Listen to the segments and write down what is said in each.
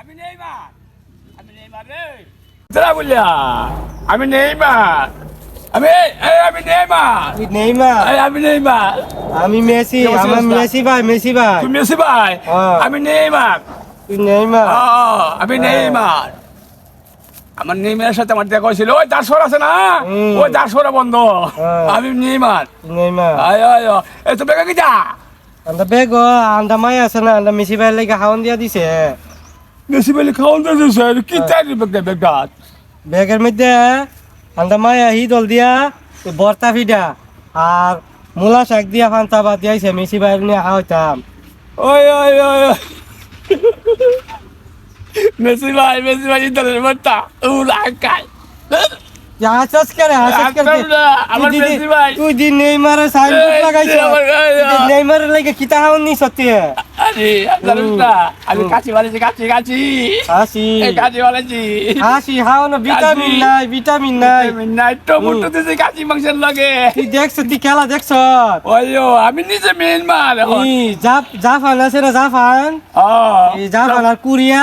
আমি নেইমার। আমি নেইমার রে। আমি নেইমার। আমি আমি নেইমার। নেইমার। আমি নেইমার। আমি মেসি আমার মেসি ভাই মেসি ভাই। তুমি মেসি ভাই। আমি নেইমার। তুই নেইমার। আমি নেইমার। আমার নেইমারের সাথে আমার দেখা হয়েছিল। ওই দাসর আছে না? ওই দাসরা বন্ধ। আমি নেইমার। নেইমার। আয় আয়। এই তো বেগা কি যা আন্দা বেগ আন্দা মাই আছে না? আন্দা মেসি ভাই লাগে হাওন দিয়া দিছে। বেশি বেলে খাওয়ান তো স্যার কি চাই বেগা বেগা বেগের মধ্যে আন্দা মাই হি দল দিয়া বর্তা ফিডা আর মূলা শাক দিয়া ফান্তা বাদ দিয়াছে মেসি ভাই নিয়ে হাওতাম ওই ওই ওই। মেসি ভাই মেসি ভাই ইন্টারের বার্তা উলা কাই হাসাস করে হাসাস করে আমার মেসি ভাই। তুই দিন নেইমারে সাইনবোর্ড এই, লাগাইছ আমার নেইমারের লাগে কিতা হাওন সত্যি জানিস না আমি কাছি বলেছি কাছি কাছি হাসি কাছি বলেছি। হাসি হাওন ভিটামিন হাসি। নাই। ভিটামিন নাই নাই টমেটো দিয়েছি কাছি মাংসের লগে। তুই দেখছ তুই খেলা দেখছ? ওইও আমি নিজে মেন মার ই জাপ জাফান আছে না জাফান? এই জাফান আর কুরিয়া।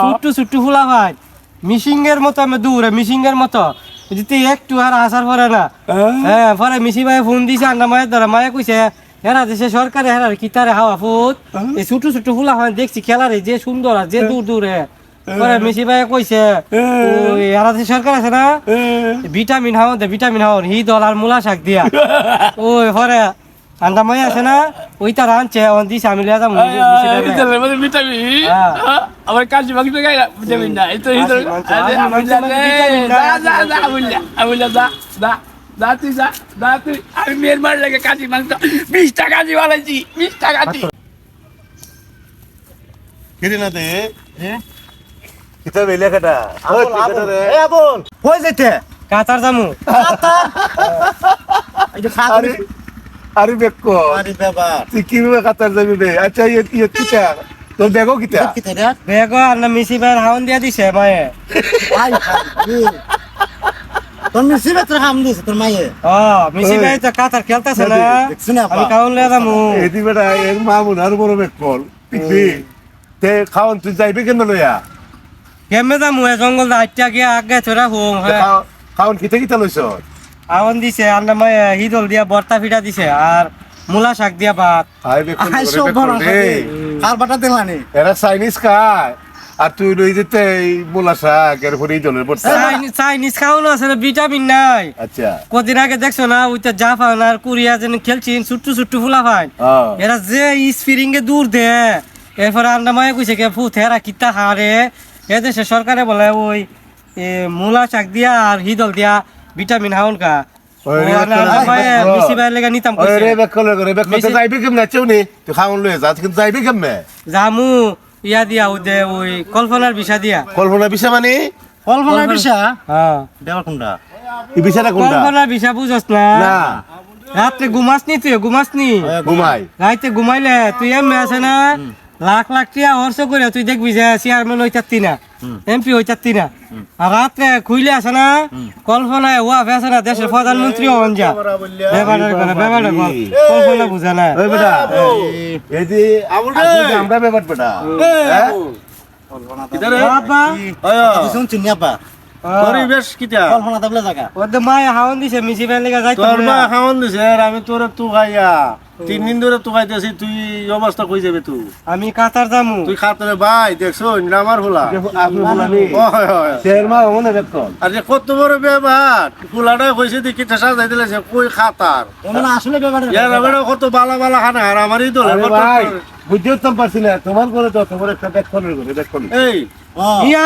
ছুট্টু ছুট্টু ফুলা ভাই। মিশিংয়ের মতো আমি দূরে মিশিংয়ের মতো। যদি একটু আর আসার পরে না হ্যাঁ? হ্যাঁ পরে মিশি ভাই ফোন দিছে আন্না মায়ের ধরে মায়ে কইছে হেরা দেশে সরকারে হেরার কিতারে হাওয়া ফুট এই ছোট ছোট ফুলা হয় দেখছি খেলারে যে সুন্দর আর যে দূর দূরে। পরে মিশি ভাই কইছে ওই হেরা দেশে সরকার আছে না ভিটামিন হাওয়া দে ভিটামিন হাওয়া হি দল আর মূলা শাক দিয়া। ওই পরে আন্ডা মাই আছে না ওইটা রাঁধছে ওন দিছে আমি লিয়া যাব ভিটামিন। আমার কাছি মাংস গাই ভিটামিন না এই তো। যা যা যা যা যা। তুই যা তুই আমি মেয়ের মার লাগে কাছি মাংস বিশ টাকা দি বলেছি বিশ টাকা দি কিরে না দে কিতা বেলে কাটা? ওই তুই রে এ আবুল কই যাইতে। কাতার জামু। খা আরে আরে বেকো আরে বাবা তুই কীভাবে কাতার যাবি রে আচ্ছা ইয়ে ইয়ে কিতা? তোর দেখো কিতা? কি তাই বেগো আন্না মিশি ভাই হাওন দিয়া দিছে মায়ে। আই তোর বেতর দিছে তোর মাইয়ে ও মিশি ভাই তো কাতার খেলতেছে না। আমি। কাউন লিয়া এদি বেটা আর বড় পিকবি তে খাওন তুই যাইবি কেন লইয়া? কেমনে যাব এ জঙ্গল দা গিয়া আগে হোম হ্যাঁ। খাওন কিতা কিতা লইছ? আওন দিছে হিদল দিয়া বর্তা ফিটা দিছে আর মূলা শাক দিয়া ভাত। আই কার বাটা দিলানি? এরা চাইনিজ খায়। আর তুই লই যেতে এই শাক জলের পড়তা চাইনিজ খাওয়ানো আছে না ভিটামিন নাই। আচ্ছা। কদিন আগে দেখছ না ওইটা জাপান আর কোরিয়া যেন খেলছিন ছুট্টু ছুট্টু ফুলা ভাই এরা যে স্পিরিং এ দূর দে এরপরে আন্ডা মায়ে কইছে কে ফুট হেরা কিতা হারে। এ দেশে সরকারে বলে ওই মূলা শাক দিয়া আর হিদল দিয়া ভিটামিন হাউন কা। যাইবি। কেমনে? চেউনি ইয়া দিয়া ওই দে ওই কল্পনার বিষা দিয়া। কল্পনা বিষা মানে? কল্পনার বিষা? হ্যাঁ। দেওয়ার কোনটা? এই বিষাটা কোনটা? কল্পনার বিষা বুঝছ না। না। রাত্রে ঘুমাসনি তুই ঘুমাসনি? ঘুমাই। রাইতে ঘুমাইলে তুই এমনি আছে না? লাখ লাখ টিয়া হর্ষ করে তুই দেখবি যে চেয়ারম্যান হই চাচ্তি না এমপি হই চাচ্তি না। আর রাত্রে খুইলে আছে না কল্পনায় ওয়া আছে না দেশের প্রধানমন্ত্রী হন যা। ব্যাপারে করে ব্যাপারে বল কল্পনা বুঝে না। ওই বেটা এই যে আমরা ব্যাপার বেটা। হ্যাঁ? বাবা শুন চিনি আপা পরিবেশ কিটা? কল্পনা তাবলে জায়গা। ওদের মায়ে হাওন দিছে মিশি ফেলে যাইতে তোর মা দিছে আর আমি তোরে তু খাইয়া তিন দিন ধরে তু খাইতেছি তুই অবস্থা কই যাবে তুই আমি কাতার যামু। তুই খাতরে ভাই দেখছ আমার হোলা। মনে আর যে কত বড় ব্যবহার কইছে দিলে সে কই খাতার? আসলে কত বালা বালা খানা আর আমারই দলে বুঝতে উত্তম পারছি না তোমার করে তো তোমার একটা করে এই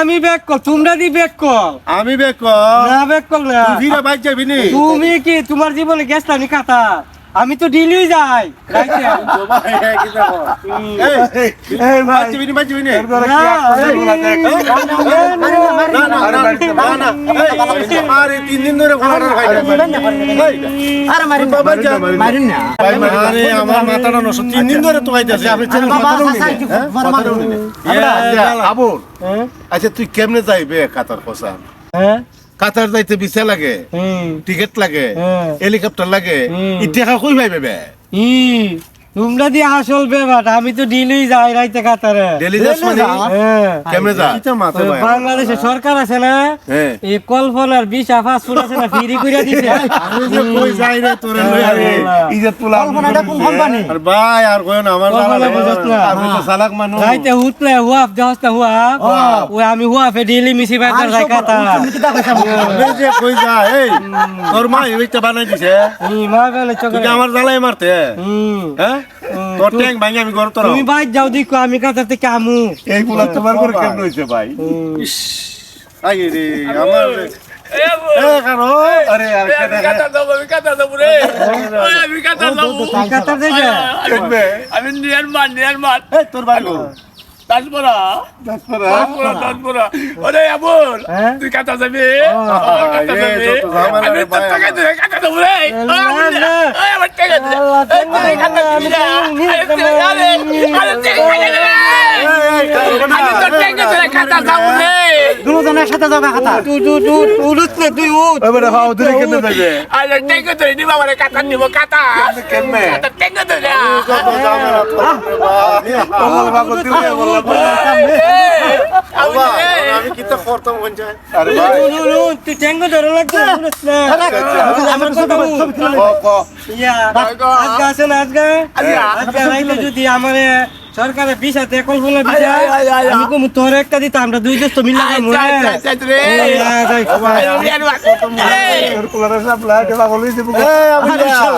আমি ব্যাক কল? তোমরা দি ব্যাক কল? আমি না ব্যাক কল না। তুই ফিরে বাইক যাবি নি। তুমি কি তোমার জীবনে গেছলা নি কাতার? আমি তো দিল্লি যাই। রাইতে আচ্ছা, তুই কেমনে যাইবে কাতার কোসা হ্যাঁ? কাতার যাইতে ভিসা লাগে। টিকেট লাগে। হেলিকপ্টার লাগে ইতিহাস কই ভাই বে ই তোমরা দিয়ে আসল বেবাট আমি তো ডিলই যাই রাইতে কাতারে। ডেলি যাস মানে? হ্যাঁ কেমনে যা কিতা মাথা ভাই বাংলাদেশে সরকার আছে না? হ্যাঁ। এই কল্পনার বিশ আফাস ফুল আছে না ফ্রি করে দিছে? আমি যে কই যাই রে তোরে লই আরে ইজ্জত পোলা কল্পনাটা কোন কোম্পানি? আর ভাই আর কই না আমার বুঝছ না। আমি তো চালাক মানুষ। রাইতে হুতলে হুয়াফ দেহস না হুয়াফ। ওই আমি হুয়াফে ডিলি যাই কাতা তুমি কিতা কইছা আমি যে কই যা এই। তোর মা এইটা বানাই দিছে। হুম। মা আমার জ্বালাই মারতে। হুম। হ্যাঁ? তোর ট্যাং ভাঙি আমি তোর তুমি ভাই যাও দেখো আমি কাতা থেকে আমু। এই পোলা তোমার করে কেমন হয়েছে ভাই? আই রে আমার আমি নিয়ার দেবো নিয়ার এই তোর বাড়ি গো তাজপুরা দাসপাড়া তাজপুরা তাজপুরা ওরে আবুল হ্যাঁ? তুই কাতা যাবি? এ, যাবি আমি ভাই টাকা দিয়ে কাতা দেবো রে। ওই, আমার টাকা দে। আল্লাহ, তুই কাতা দিবি না। আরে, তুই- আরে, তুই আমি তোর টাকা দিয়ে কাতা যাব রে। দুজনের সাথে যাওয়া কথা। তু তু তু উড়ুত না তুই উঠ। ওই হাও দিলে কেমনে যাবে? আরে টাকা ধরে নিবা আমার কাতা নিব কাতা কেমনে কাতা টাকা ধরে আমি কি তো করতাম আরে তুই ধরে লাগছে আমার কথা বল ইয়া আজকে আছে আজকে আজকে রাইলে যদি আমার সরকারে আয়, আয়। আমি কম তোর একটা দিতে আমরা দুই দোস্ত মিলে আচ্ছা, আচ্ছা, আচ্ছা, এই আমি